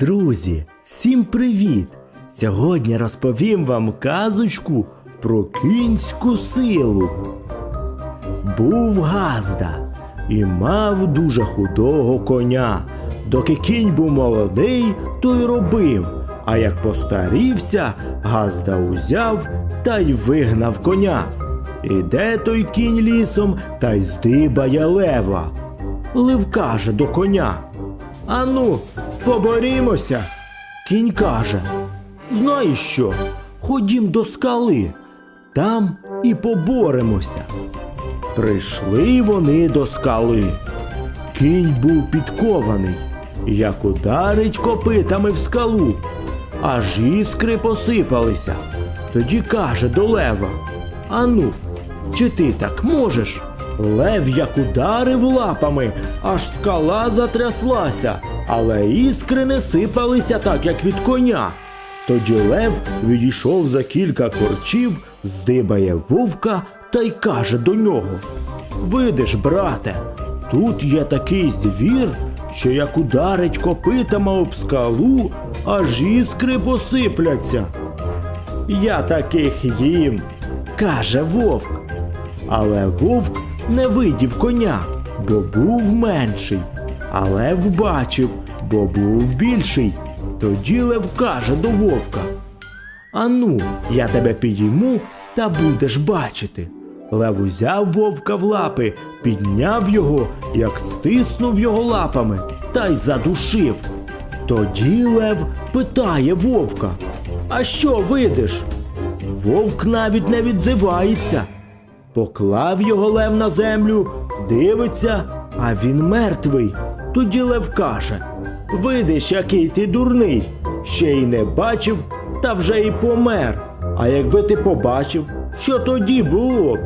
Друзі, всім привіт! Сьогодні розповім вам казочку про кінську силу. Був Газда і мав дуже худого коня. Доки кінь був молодий, то й робив. А як постарівся, Газда узяв та й вигнав коня. Іде той кінь лісом та й здибає лева. Лев каже до коня. Ану, поборімося. Кінь каже: Знаєш що? Ходім до скали, там і поборемося. Прийшли вони до скали. Кінь був підкований, як ударить копитами в скалу, аж іскри посипалися. Тоді каже до лева: Ану, чи ти так можеш? Лев як ударив лапами, аж скала затряслася, але іскри не сипалися так, як від коня. Тоді лев відійшов за кілька корчів, здибає вовка та й каже до нього: Видиш, брате, тут є такий звір, що як ударить копитами об скалу, аж іскри посипляться. Я таких їм, каже вовк. Але вовк не видів коня, бо був менший, а лев бачив, бо був більший. Тоді лев каже до вовка: Ану, я тебе підійму та будеш бачити. Лев узяв вовка в лапи, підняв його, як стиснув його лапами, та й задушив. Тоді лев питає вовка: А що видиш? Вовк навіть не відзивається. Поклав його лев на землю, дивиться, а він мертвий. Тоді лев каже: Видиш, який ти дурний, ще й не бачив, та вже й помер. А якби ти побачив, що тоді було б?